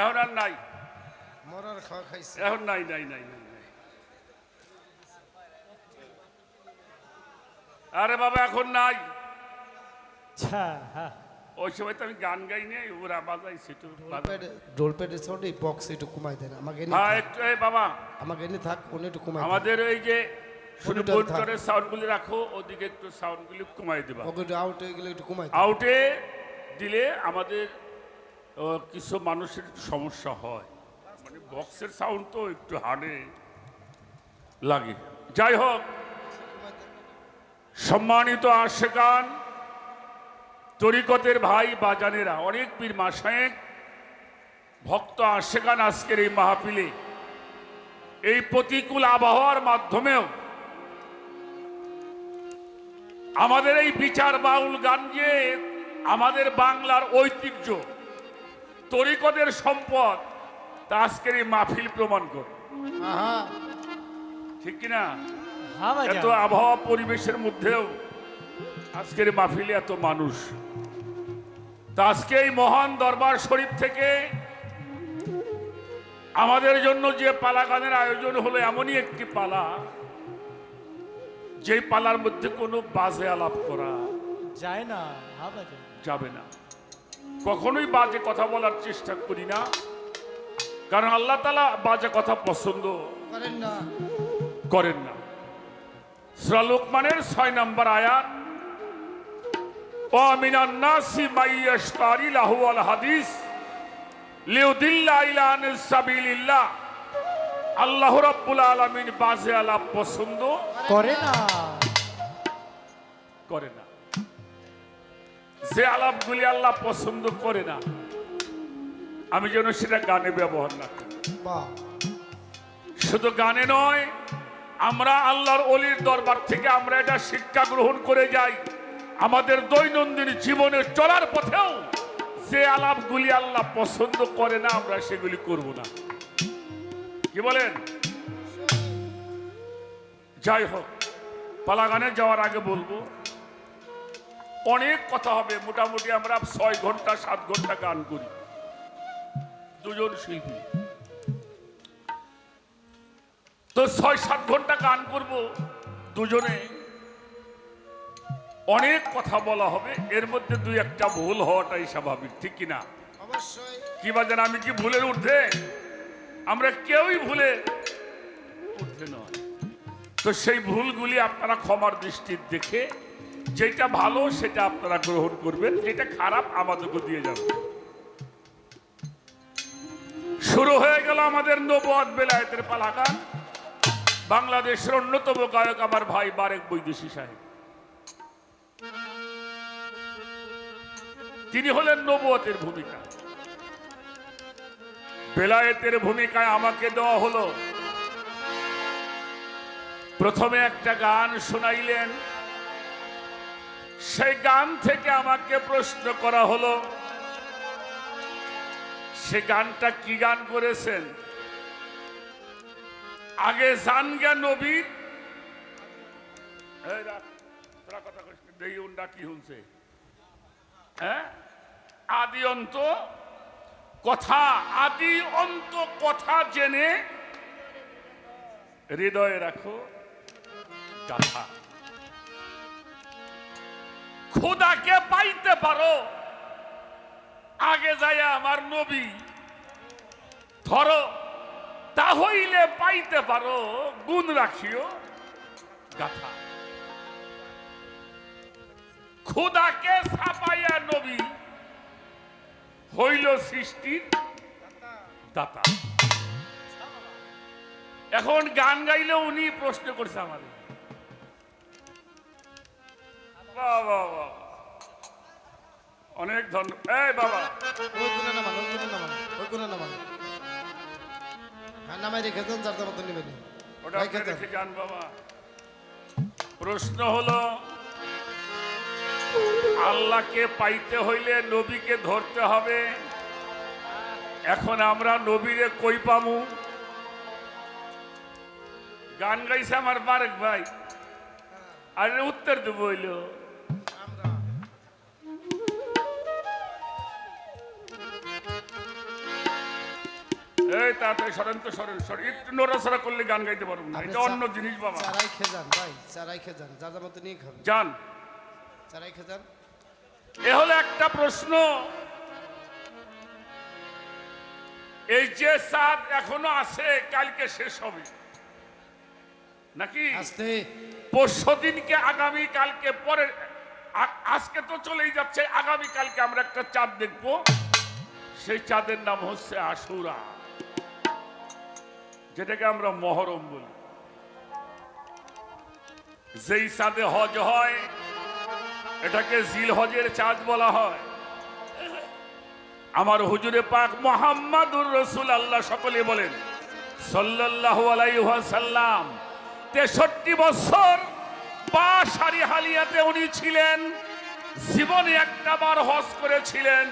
এখন আর নাই। মরার খাওয়া খাইছে। এখন নাই নাই নাই নাই। আরে বাবা এখন নাই। ওই সময় তো আমি গান গাই নাই ওরা বাজাই। ডোল প্যাডের সাউন্ড এই বক্স একটু কমাই দেন আমাকে হ্যাঁ একটু এই বাবা। আমাকে এনে থাক উনি একটু কমাই আমাদের ওই যে শুধু থাক। মনিটরের সাউন্ডগুলি রাখো ওদিকে একটু সাউন্ডগুলি কমাই দেবা। ওকে একটু আউট হয়ে গেলে একটু কমাই আউটে দিলে আমাদের কিছু মানুষের সমস্যা হয়। মানে বক্সের সাউন্ড তো একটু হার্ডে লাগে। যাই হোক, সম্মানিত আশেকান, তরিকতের ভাই, বাজানেরা, অনেক পীর মাসায়েক ভক্ত আশেকান আজকের এই মাহফিলে। এই প্রতিকূল আবহাওয়ার মাধ্যমেও আমাদের এই বিচার বাউল গান যে আমাদের বাংলার ঐতিহ্য তরিকদের সম্পদ তা আজকের এই মাহফিল প্রমাণ করে। ঠিক কিনা? এত আবহাওয়া পরিবেশের মধ্যেও আজকের মাহফিলে এত মানুষ। তা আজকে এই মহান দরবার শরীফ থেকে আমাদের জন্য যে পালা গানের আয়োজন হলো এমনই একটি পালা যেই পালার মধ্যে কোনো বাজে আলাপ করা যায় না। যাবে না। কখনোই বাজে কথা বলার চেষ্টা করি না। কারণ আল্লাহ তালা বাজে কথা পছন্দ করেন না। করেন না। সূরা লোকমানের ছয় নম্বর আয়াত মাইয়াশতারি লাহু আল হাদিস লিউদিল্লা ইলা সাবিলিল্লাহ। আল্লাহ রাব্বুল আলামিন বাজে আলাপ পছন্দ করে না। করে না। যে আলাপগুলি আল্লাহ পছন্দ করে না। আমি যেন সেটা গানে ব্যবহার না করি। বাহ। শুধু গানে নয় আমরা আল্লাহর অলির দরবার থেকে আমরা এটা শিক্ষা গ্রহণ করে যাই। আমাদের দৈনন্দিন জীবনে চলার পথেও যে আলাপগুলি আল্লাহ পছন্দ করে না আমরা সেগুলি করব না। কি বলেন? যাই হোক পালাগানে যাওয়ার আগে বলব অনেক কথা হবে মোটামুটি আমরা ছয় ঘণ্টা সাত ঘণ্টা গান করি। দুজন শিল্পী। তো ছয় সাত ঘণ্টা গান করব দুজনে। অনেক কথা বলা হবে এর মধ্যে দুই একটা ভুল হওয়াটাই স্বাভাবিক ঠিক কিনা? অবশ্যই। কি বাজান আমি কি ভুলের ঊর্ধ্বে? আমরা কেউই ভুলে ঊর্ধ্বে নয়। তো সেই ভুলগুলি আপনারা ক্ষমার দৃষ্টির দেখে যেটা ভালো, সেটা আপনারা গ্রহণ করবেন। যেটা খারাপ, আমাদেরকে দিয়ে যাবে শুরু হয়ে গেল আমাদের নবাদ বেলায়েতের পালাগান বাংলাদেশের অন্যতম গায়ক আমার ভাই বারেক বৈদেশী সাহেব। তিনি হলেন নবুয়তের ভূমিকা। বেলায়েতের ভূমিকায় আমাকে দেওয়া হলো, প্রথমে একটা গান শোনাইলেন সেই গান থেকে আমাকে প্রশ্ন করা হলো, সে গানটা কি গান করেছেন? আগে জান গে নবীর কথা কি শুনছে হ্যাঁ? আদি অন্ত কথা, আদি অন্ত কথা জেনে হৃদয়ে রাখো, গাথা। খোদাকে পাইতে পারো। আগে যায় আমার নবী, ধরো তা হইলে পাইতে পারো, গুণ রাখিও, গাথা। খোদাকে ছাপাইয়া নবী হইল সৃষ্টির দাতা। এখন গান গাইলে উনি প্রশ্ন করছে আমাদের। অনেক ধন্যবাদ এই বাবা। ওই কোনে নামান ওই কোনে নামান ওই কোনে নামান। হ্যাঁ নামাই রেখে দেন যার যার নেবেন। ওটা রেখে আপনি দেন। রেখে যান বাবা। প্রশ্ন হলো আল্লাহকে পাইতে হইলে নবীকে ধরতে হবে। এখন আমরা নবীরে কই পামু? গান গাইছে আমার বারেক ভাই। আরে উত্তর দেবো হইল। তাড়াতাড়ি সরেন তো সরেন একটু নড়াচড়া করলে গান গাইতে পারব না। এটা অন্য জিনিস বাবা। চারাই খেয়ে যান ভাই চারাই খেয়ে যান। যা যা মতো নিয়ে খাবেন। যান। চারাই খেয়ে যান। এ হলো একটা প্রশ্ন। এই যে চাঁদ এখনও আছে কালকে শেষ হবে। নাকি? আস্তে। পরশু দিনকে আগামী কালকে পরে আজকে তো চলেই যাচ্ছে আগামী কালকে আমরা একটা চাঁদ দেখব। সেই চাঁদের নাম হচ্ছে আশুরা। যেটাকে আমরা মহরম বলি। যেই চাঁদে হজ হয়, এটাকে জিল হজের চাঁদ বলা হয়। আমার হুজুরে পাক মোহাম্মদুর রসুল আল্লাহ সকলে বলেন, সাল্লাল্লাহু আলাইহি ওয়াসাল্লাম, তেষট্টি বছর বা সারি হালিয়াতে উনি ছিলেন, জীবনে একটা বার হজ করেছিলেন।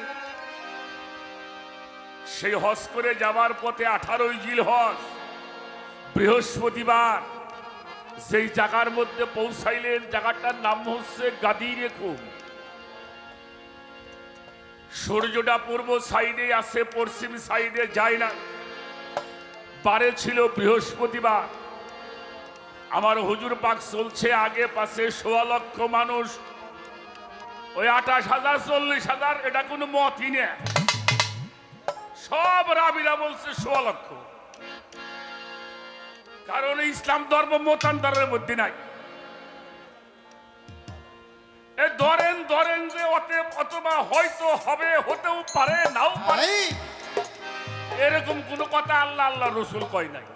সেই হজ করে যাবার পথে আঠারোই জিল হজ বৃহস্পতিবার সেই জায়গার মধ্যে পৌঁছাইলেন জায়গাটার নাম হচ্ছে গাদি রেখুম সূর্যটা পূর্ব সাইডে আসে পশ্চিম সাইডে যায় না। বারে ছিল বৃহস্পতিবার। আমার হুজুর পাক চলছে আগে পাশে সোয়া লক্ষ মানুষ। ওই আঠাশ হাজার, চল্লিশ হাজার, এটা কোনো মতই না। সব রাবিরা বলছে সোয়া লক্ষ। কারণ ইসলাম ধর্ম মতান্তরের মধ্যে নাই। এ ধরেন ধরেন যে অতএব অথবা হয়তো হবে হতেও পারে নাও পারে। এরকম কোনো কথা আল্লাহ আল্লাহ রসুল কয় নাই।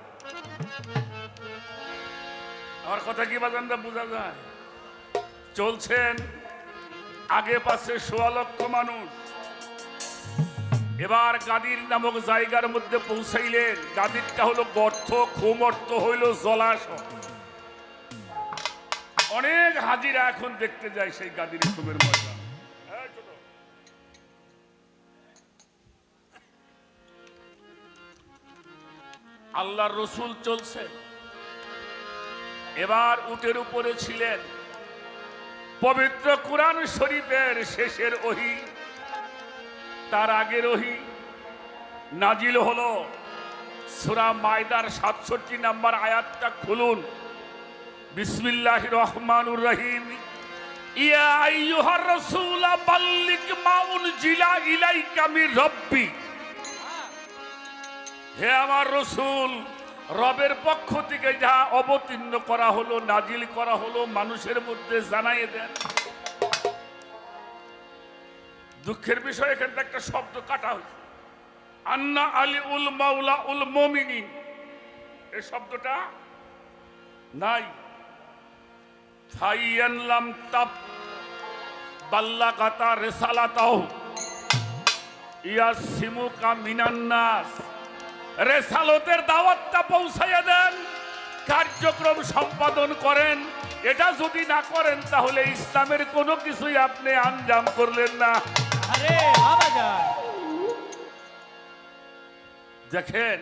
আমার কথা কি বাজানটা বোঝা যায়? চলছেন আগে পাশে সোয়া লক্ষ মানুষ এবার গাদির নামক জায়গার মধ্যে পৌঁছাইলেন। গাদিরটা হলো গর্থ খুম অর্থ হইল জলাশয়। অনেক হাজিরা এখন দেখতে যায় সেই গাদির এই ছোট। আল্লাহর রসুল চলছে। এবার উটের উপরে ছিলেন। পবিত্র কোরআন শরীফের শেষের ওহি। তার আগের ওহি নাজিল হলো। সুরা মায়দার সাতষট্টি নাম্বার আয়াতটা খুলুন। বিসমিল্লাহ রহমানুর রহিম। ইয়া আইয়ুহার রাসূলা বাল্লিক মা উনজিলা হে আমার রসুল, রবের পক্ষ থেকে যা অবতীর্ণ করা হলো, নাজিল করা হলো, মানুষের মধ্যে জানাই দেন। দুঃখের বিষয় থেকে একটা শব্দ কাটা হয়েছে। আন্না আলী উল মাউলা উল মমিনিন। এই শব্দটা নাই। থাইয়ানলাম তাপ বাল্লা কাতা রেসালাতাও ইয়া সিমুকা মিনান্নাস রেসালতের দাওয়াতটা পৌঁছাইয়া দেন, কার্যক্রম সম্পাদন করেন। এটা যদি না করেন, তাহলে ইসলামের কোনো কিছুই আপনি আঞ্জাম করলেন না। দেখেন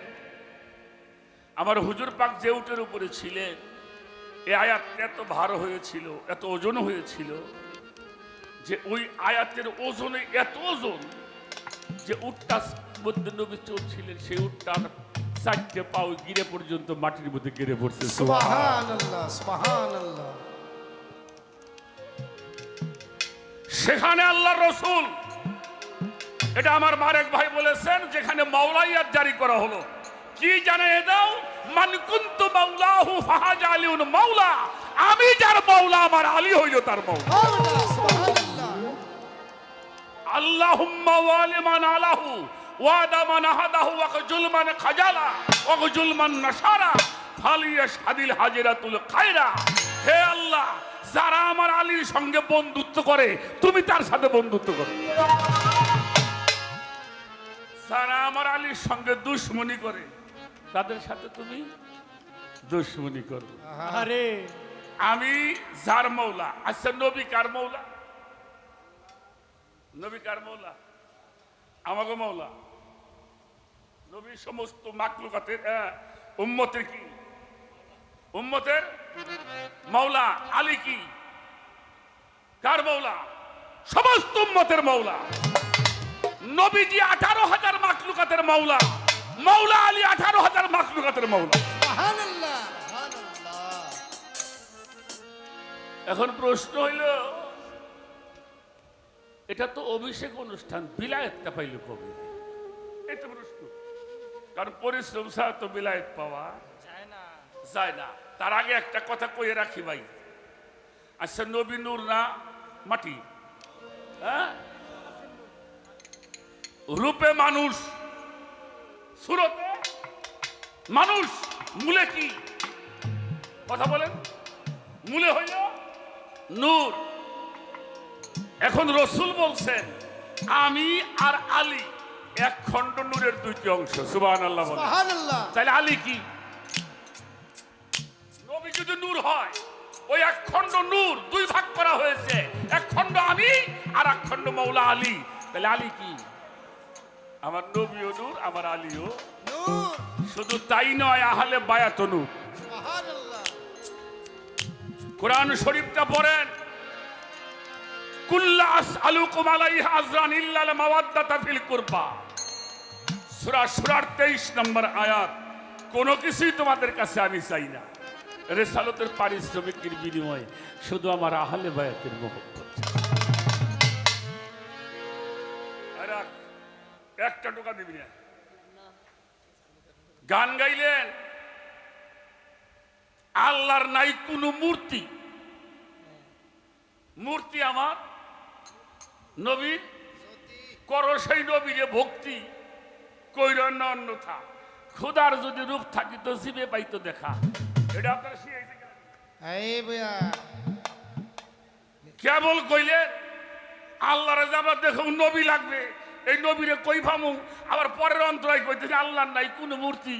আমার হুজুর পাক যে উটের উপরে ছিলেন এ আয়াত এত ভার হয়েছিল এত ওজন হয়েছিল যে ওই আয়াতের ওজনে এত ওজন যে উটটা মধ্যে নবী চলছিলেন সেই উটটার চারটে পাও গিরে পর্যন্ত মাটির মধ্যে গিরে পড়ছে। সুবহানাল্লাহ সুবহানাল্লাহ। সেখানে আল্লাহ রসুল এটা আমার মারেক ভাই বলেছেন, যেখানে মাওলাইয়াত জারি করা হলো। কি জানে দাও? মান কুন্তু মাওলাহু ফাহাজ আলিউন মাওলা। আমি যার মাওলা, আমার আলী হইল তার মাওলা। আল্লাহুম্মা ওয়ালিমান আলাহু, ওয়াদা মান আহাদাহু, ওয়াকজুল মান খাজালা, ওয়াকজুল মান নাসারা, ফালিয়াশহাদিল হাজিরাতুল খায়রা। হে আল্লাহ, যারা আমার আলীর সঙ্গে বন্ধুত্ব করে, তুমি তার সাথে বন্ধুত্ব করো। যারা আমার আলীর সঙ্গে দুশ্মনী করে। তাদের সাথে তুমি দুশ্মনী করো আরে। আমি যার মৌলা আচ্ছা নবী কার মৌলা? নবী কার মৌলা? আমাকে মৌলা। নবী সমস্ত মাকলুকাতের উম্মতের কি? উম্মতের মৌলা আলী কি? কার মৌলা? সমস্ত উম্মতের মৌলা। নবীজি আঠারো হাজার মাকলুকাতের মাওলা। মৌলা আলী আঠারো হাজার মাকলুকাতের সুবহানাল্লাহ এখন প্রশ্ন হইল এটা তো অভিষেক অনুষ্ঠান বিলায়তটা পাইল কবে? এটা প্রশ্ন। কারণ পরিশ্রম ছাড়া তো বিলায়ত পাওয়া যায় না। যায় না। তার আগে একটা কথা কয়ে রাখি ভাই। আচ্ছা নবী নূর না মাটি? হ্যাঁ? রূপে মানুষ সুরতে মানুষ মূলে কি? কথা বলেন। মূলে হইল নূর। এখন রসুল বলছেন আমি আর আলী এক খণ্ড নূরের দুইটি অংশ। সুবাহ আল্লাহ তাহলে আলী কি? নবী যদি নূর হয় ওই এক খণ্ড নূর দুই ভাগ করা হয়েছে। এক খণ্ড আমি আর এক খণ্ড মৌলা আলী। তাহলে আলী কি? আমার নবীও নূর আমার আলীও। শুধু তাই নয় আহলে বায়াত নূর। সুবহানাল্লাহ! কোরআন শরীফটা পড়েন। কুল্লাস আলুকুম আলাইহা আজরান ইল্লাল মাওয়াদ্দাতা ফিল কুরবা। সূরা সূরার 23 নম্বর আয়াত কোনো কিছুই তোমাদের কাছে আমি চাই না। রেসালতের পারিশ্রমিকের বিনিময়ে শুধু আমার আহলে বায়াতের মহব্বত। একটা টোকা দিবি না। গান গাইলেন। আল্লাহর নাই কোনো মূর্তি। মূর্তি আমার। নবীর কর সেই নবীরে ভক্তি। কইর না অন্যথা। খুদার যদি রূপ থাকিত জিবে পাইতো দেখা। এটা আপনারা শিখাইছে কেবল কইলে আল্লাহরে যাবার দেখো নবী লাগবে। এই নবীরে কই ভামু? আবার পরের অন্তরায় কইতেছে আল্লাহর নাই কোন মূর্তি?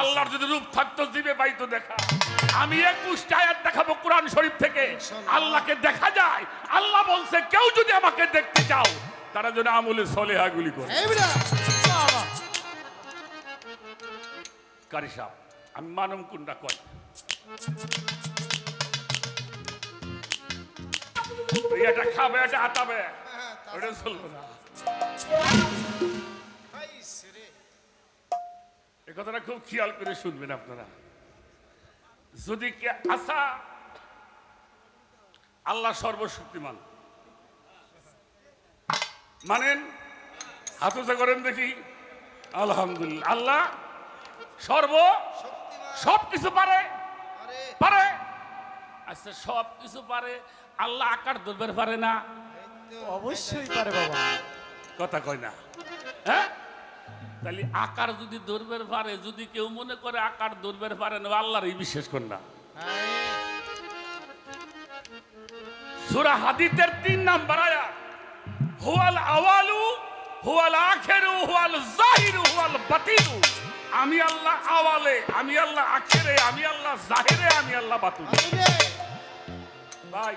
আল্লাহর যদি রূপ থাকতো জিবে পাইতো দেখা। আমি একুশটা আয়াত দেখাবো কোরআন শরীফ থেকে। আল্লাহকে দেখা যায়। আল্লাহ বলছে কেউ যদি আমাকে দেখতে চাও তারা যেন আমলে সলেহাগুলি করে। কারি সাহেব আমি মানম কুন্ডা ওই এটা খাবে এটা আতাবে ওটা চলবে না। এ কথাটা খুব খেয়াল করে শুনবেন আপনারা। যদি কে আশা আল্লাহ সর্বশক্তিমান। মানেন করেন দেখি। আলহামদুলিল্লাহ আল্লাহ সর্ব সব কিছু পারে। পারে। আচ্ছা সব কিছু পারে। আল্লাহ আকার ধরবে পারে না। অবশ্যই পারে বাবা। কথা কয় না। হ্যাঁ? তাহলে আকার যদি ধরবে পারে যদি কেউ মনে করে আকার ধরবে পারে না আল্লাহরই বিশ্বাস কর না সুরা হাদিতের তিন নাম্বার আয়াত হুয়াল আওয়ালু হুয়াল আখেরু হুয়াল জাহিরু হুয়াল বাতিনু। আমি আল্লাহ আওয়ালে আমি আল্লাহ আখেরে আমি আল্লাহ জাহিরে আমি আল্লাহ বাতুনে। ভাই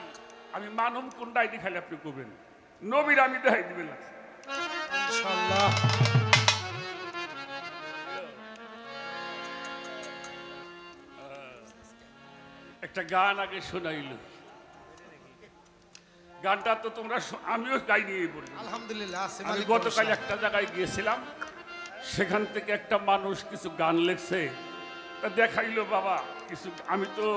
আমি মানব কোনটাই দেখালে আপনি কবেন নবীর আমি দেখাই দিবেন ইনশাআল্লাহ। একটা গান আগে শোনাইল। গানটা তো তোমরা আমিও গাই নিয়ে বলি আলহামদুলিল্লাহ আমি গতকাল একটা জায়গায় গিয়েছিলাম। সেখান থেকে একটা মানুষ কিছু গান লেখছে। তা দেখাইলো বাবা কিছু আমি তো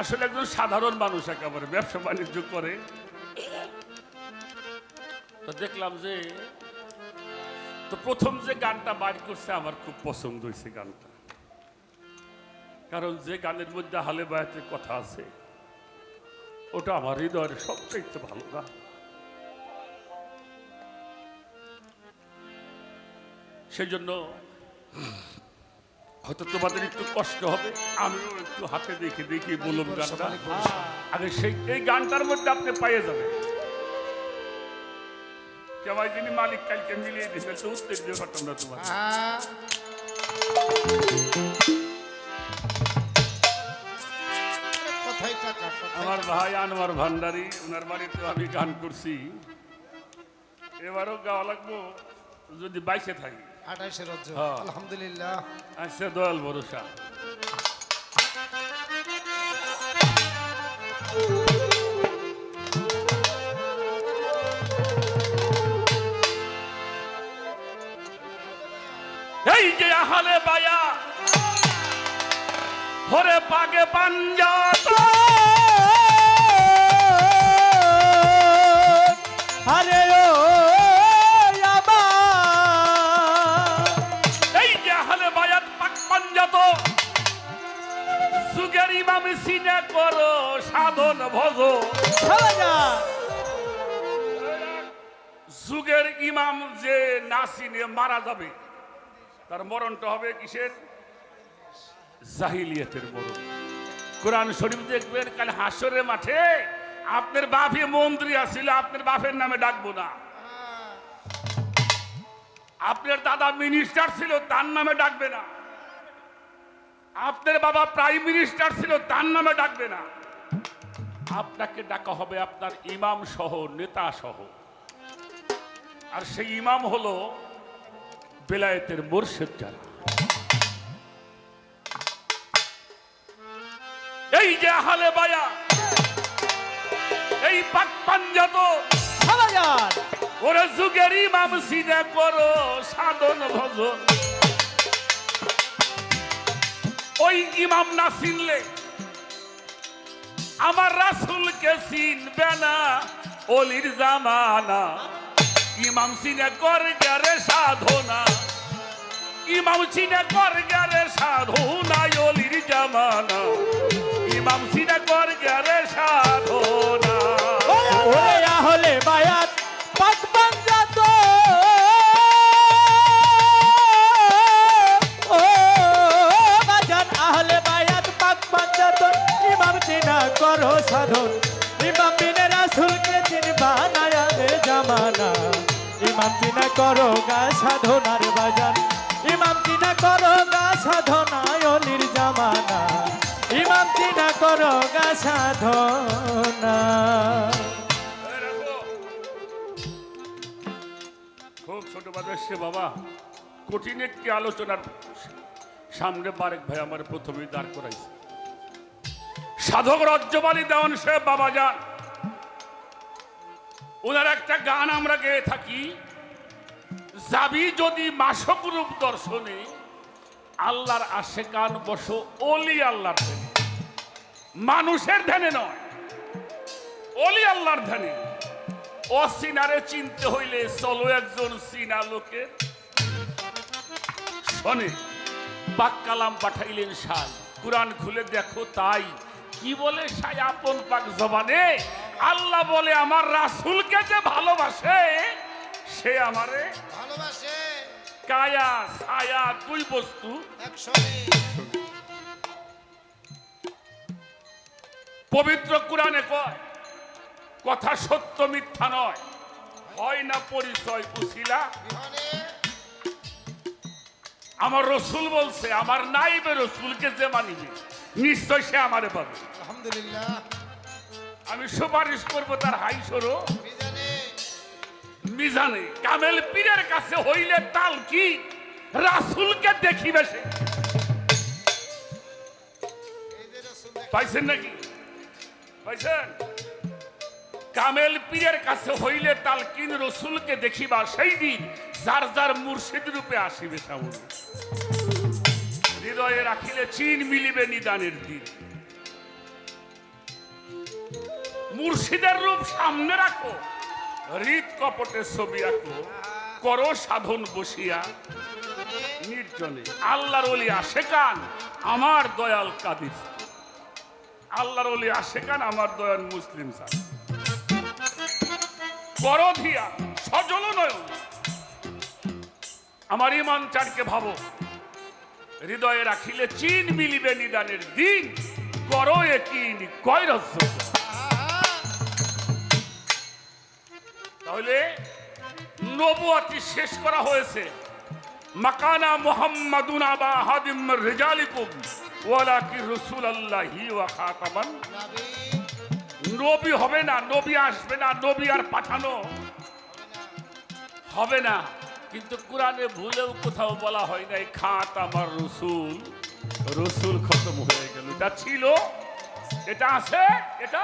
আসলে একজন সাধারণ মানুষ একেবারে, ব্যবসা বাণিজ্য করে। তো দেখলাম যে, তো প্রথম যে গানটা বাড়ি করছে আমার খুব পছন্দ হয়েছে গানটা। কারণ যে গানের মধ্যে হালে বায়াতের কথা আছে, ওটা আমার হৃদয়ের সবচেয়ে ভালো গান। সেই জন্য হয়তো তোমাদের একটু কষ্ট হবে। আমিও একটু হাতে দেখে দেখে বলুন গানটা। আগে সেই এই গানটার মধ্যে আপনি পাইয়ে যাবেন। কেবাই যিনি মালিক কালকে মিলিয়ে দিবেন তো ঘটনা তোমার। কথাই আমার ভাই আনোয়ার ভান্ডারি ওনার বাড়িতে আমি গান করছি। এবারও গাওয়া লাগবো যদি বাইশে থাকি। আঠাইশে রজ্জ। আলহামদুলিল্লাহ। দয়াল ভরসা। আহলে বায়া হরে পাগে পাঞ্জাত। আরে যুগের ইমাম সিনে করো সাধন ভজ। যুগের ইমাম যে নাসিনে মারা যাবে তার মরণটা হবে কিসের? জাহিলিয়াতের মরণ। কোরআন শরীফ দেখবেন কাল হাসরের মাঠে আপনার বাপে মন্ত্রী আসছিল আপনার বাপের নামে ডাকবো না। আপনার দাদা মিনিস্টার ছিল তার নামে ডাকবে না। আপনার বাবা প্রাইম মিনিস্টার ছিল তার নামে ডাকবে না। আপনাকে ডাকা হবে আপনার ইমাম সহ নেতা সহ। আর সেই ইমাম হলো বেলায়েতের মোর্শেদ যারা। এই যে হালে বায়া এই পাক পাঞ্জাত ওরে যুগের ইমাম সিনে করো সাধন ভজন। ওই ইমাম না চিনলে আমার রাসুলকে চিনবে না, অলির জামানা। ইমাম সিনে কর গেরে সাধনা, ইমাম সিনে কর গেরে সাধনা, অলির জামানা। ইমাম সিনে কর গেরে সাধনা। আহলে বায়াত। চিনা করো সাধন। ইমাম বিনে রাসূলকে চিনবা না রে জামানা। ইমাম চিনা করো গা সাধনার বাজান। ইমাম চিনা করো গা সাধনা অলির জামানা। ইমাম চিনা করো গা সাধনা। খুব ছোট বাজাচ্ছে বাবা, কঠিন একটি আলোচনার সামনে বারেক ভাই আমার প্রথমেই দাঁড় করাইছে। সাধক রজ্জবালি দেওয়ান সে বাবা যান। ওনার একটা গান আমরা গেয়ে থাকি। যাবি যদি মাসক রূপ দর্শনে, আল্লাহর আশে কান বসো, অলি আল্লাহর ধ্যানে। মানুষের ধ্যানে নয়, অলি আল্লাহর ধ্যানে। অসিনারে চিনতে হইলে চলো একজন সিনা লোকের। শোনে পাক কালাম পাঠাইলেন সাই কোরআন খুলে দেখো তাই কি বলে সাই আপন পাক জবানে? আল্লাহ বলে আমার রাসূলকে যে ভালোবাসে সে আমারে ভালোবাসে। কায়া ছায়া দুই বস্তু পবিত্র কোরআনে কয় কথা সত্য মিথ্যা নয়। হয় না পরিচয় বিহনে আমার রসুল বলছে আমার নাইবে রসুলকে যে মানিবে নিশ্চয় সে আমারে পাবে। আলহামদুলিল্লাহ। আমি সুপারিশ করব তার হাই সরো। মিজানে। কামেল পীরের কাছে হইলে তাল কি? রাসুলকে দেখিবে সে। পাইছেন নাকি? পাইছেন? কামেল পীরের কাছে হইলে তাল কিন রসুলকে দেখিবা সেই দিন যার যার মুর্শিদ রূপে আসিবে সামনে। হৃদয়ে রাখিলে চিন মিলিবে নিদানের দিন। মুর্শিদের রূপ সামনে রাখো। হৃদ কপটের ছবি আঁকো করো সাধন বসিয়া। নির্জনে। আল্লাহর ওলি আসে কান, আমার দয়াল কাদির। আল্লাহর ওলি আসে কান, আমার দয়াল মুসলিম স্যার করধিয়া সজল নয়ন। আমার ইমান চারকে ভাবো। হৃদয়ে রাখিলে চিন মিলিবে নিদানের দিন। করো একিন কয় রহস্য তাহলে নবুয়াতি শেষ করা হয়েছে। মাকানা মুহাম্মাদুন আবা হাদিম রিজালিকুম, ওয়ালাকি রাসূলুল্লাহি ওয়া খাতামান। নবী হবে না, নবী আসবে না, নবী আর পাঠানো হবে না। কিন্তু কোরআনে ভুলেও কোথাও বলা হয় নাই খাত আমার রসুল রসুল খতম হয়ে গেল। এটা ছিল, এটা আছে, এটা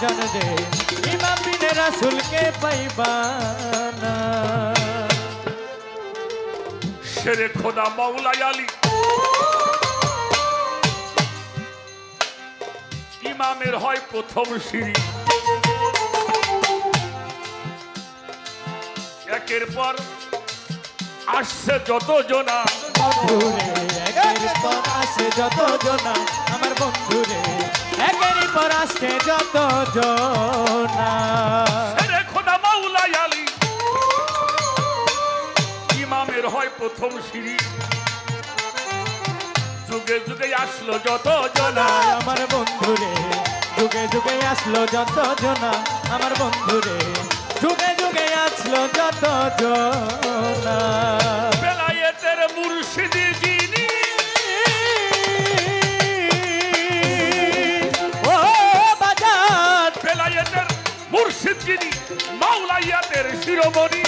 বাজার রে ইমাম বিনে রাসুলকে পাইবা না। শেরে খোদা মাওলাই আলী। ইমামের হয় প্রথম সিঁড়ি। একের পর আসছে যত জনা বন্ধুরে একের পর আসে যত জনা আমার বন্ধুরে একের পর আসে যত জনা খোদা আলী। ইমামের হয় প্রথম সিঁড়ি। যুগে যুগে আসলো যত জনা আমার বন্ধুরে যুগে যুগে আসলো যত জনা আমার বন্ধুরে যুগে যুগে আসলো যত জনা বেলায়েতের মুর্শিদি মুর্শিদ যিনি মাওলাইয়াতের শিরোমণি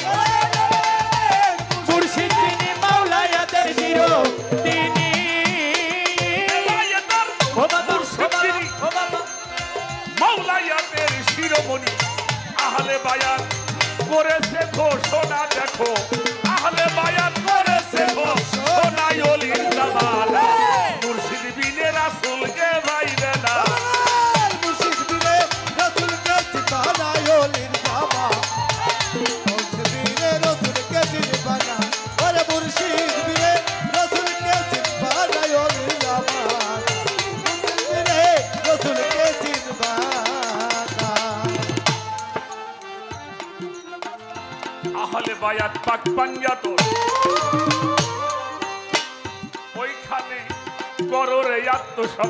মুর্শিদ তিনি মাওলায়াদের জিরো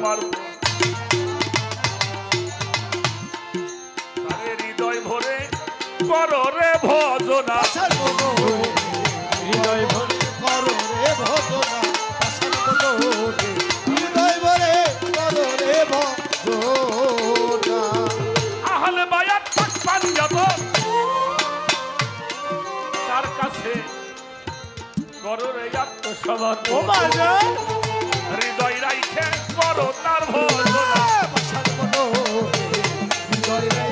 তারে হৃদয় ভরে করো রে ভজনা। হৃদয় ভরে করো রে ভজনা। হৃদয় ভরে করো রে ভজনা। আহলে বায়াত তার কাছে করো রে আত্মসমর্পণ। বাজার হৃদয় রাইখে করো তার ভজনা হৃদয় রেখা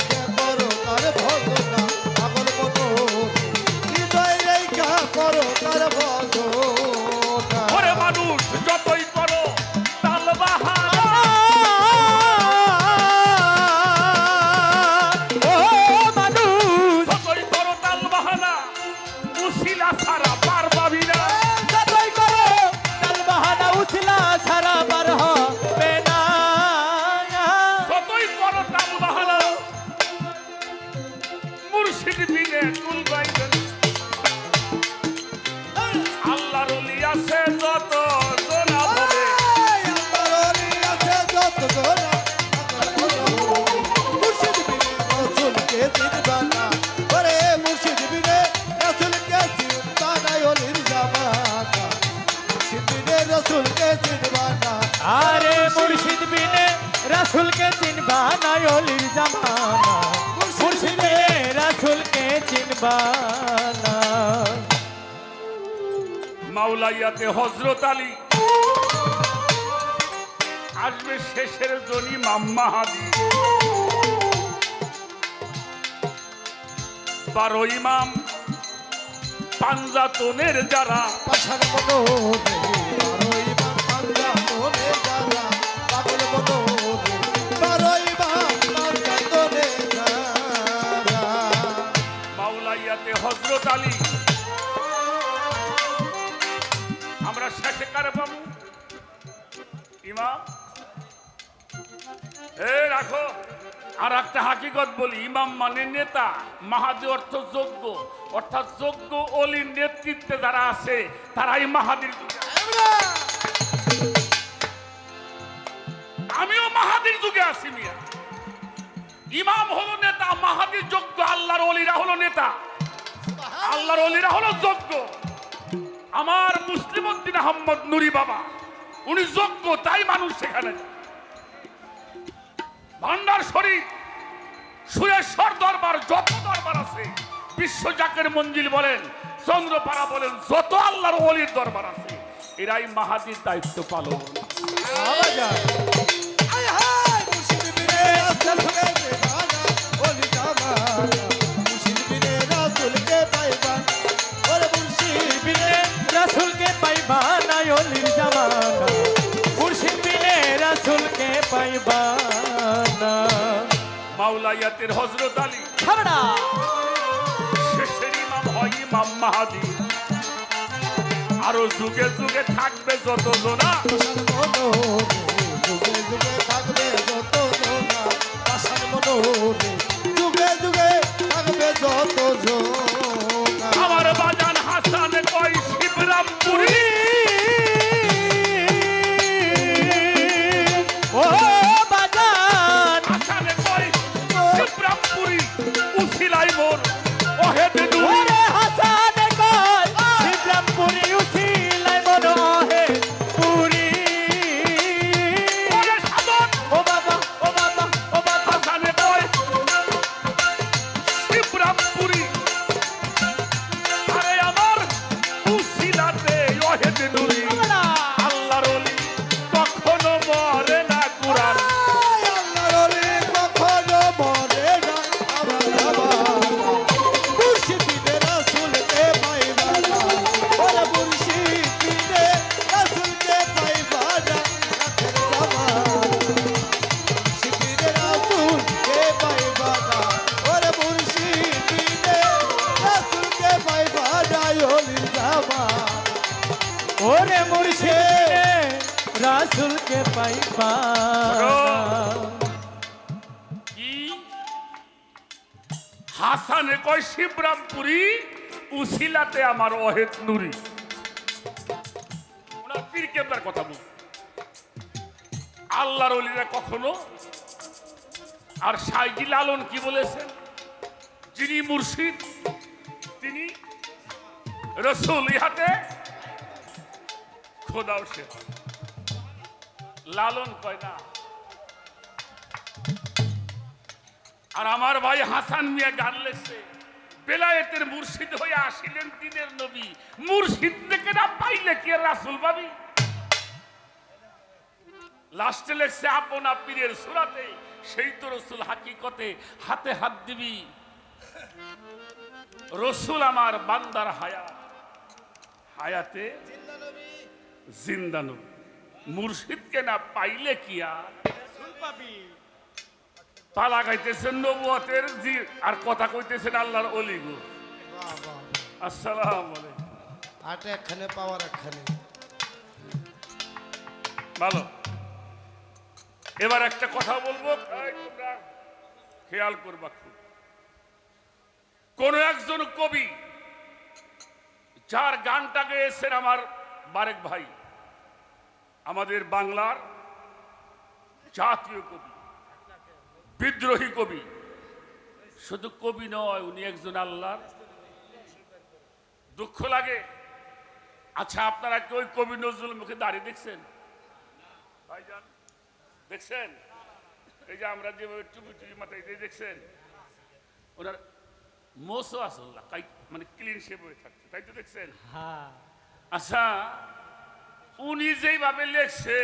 মাওলাইয়াতে হজরত আলী। আসবে শেষের জনি মাম্মা হাদি। বারো ইমাম পাঞ্জাতনের যারা। হজরত আমরা শেষে কারে ইমাম? এ, রাখো। আর একটা হাকিকত বলি, ইমাম মানে নেতা, মাহাদি অর্থ যোগ্য। অর্থাৎ যোগ্য অলির নেতৃত্বে যারা আছে, তারাই মাহাদির আমিও মাহাদির যুগে আছি মিয়া। ইমাম হলো নেতা মাহাদির যোগ্য, আল্লাহর অলিরা হলো নেতা। আল্লাহর অলিরা হলো যোগ্য। আমার মুসলিম উদ্দিন আহম্মদ নুরি বাবা, উনি যোগ্য, তাই মানুষ সেখানে। ভান্ডার শরীফ সুরেশ্বর দরবার, যত দরবার আছে বিশ্বজাকের মঞ্জিল বলেন, চন্দ্রপাড়া বলেন, যত আল্লাহর অলির দরবার আছে, এরাই মাহাদির দায়িত্ব পালন। মাওলাইয়াতের হজরত আলী। শেষের ইমাম হয় ইমাম মাহাদি। আরও যুগে যুগে থাকবে যত জোনা যুগে যুগে থাকবে যত জোনা যুগে যুগে থাকবে যত জোনা নুরি। ওনার পীর কথা বল আল্লাহর অলিরা কখনো আর সাইজি লালন কি বলেছেন? যিনি মুর্শিদ, তিনি রসুল, ইহাতে খোদাও সে। লালন কয় না। আর আমার ভাই হাসান মিয়া গান লেখছে। বেলায়েতের মুর্শিদ হয়ে আসিলেন দিনের নবী। মুর্শিদ থেকে না পাইলে কে রাসুল ভাবি লাস্টে লেখছে, আপন পীরের সুরাতে, সেই তো রসুল হাকিকতে হাতে হাত দিবি। রসুল আমার বান্দার হায়া হায়াতে জিন্দানু মুর্শিদকে না পাইলে কি আর? পালা গাইতেছেন নবুয়তের জি আর কথা কইতেছেন আল্লাহর অলি গো। বাহ বাহ আসসালাম আলাইকুম। আটে একখানে পাওয়ার একখানে। ভালো। এবার একটা কথা বলব। তোমরা খেয়াল করবা খুব। কোন একজন কবি যার গানটা গেয়েছেন আমার বারেক ভাই আমাদের বাংলার জাতীয় কবি। বিদ্রোহী কবি। শুধু কবি নয় উনি একজন আল্লাহর। দুঃখ লাগে। আচ্ছা আপনারা কি ওই কবি নজরুল মুখে দাঁড়িয়ে দেখছেন? ভাইজান দেখছেন? এই যে আমরা যেভাবে টুপি টুপি মাথায় দিয়ে দেখছেন ওনার মোসও আসল্লাহ তাই মানে ক্লিন শেপ হয়ে থাকছে তাই তো দেখছেন? হ্যাঁ। আচ্ছা উনি যেইভাবে লেখছে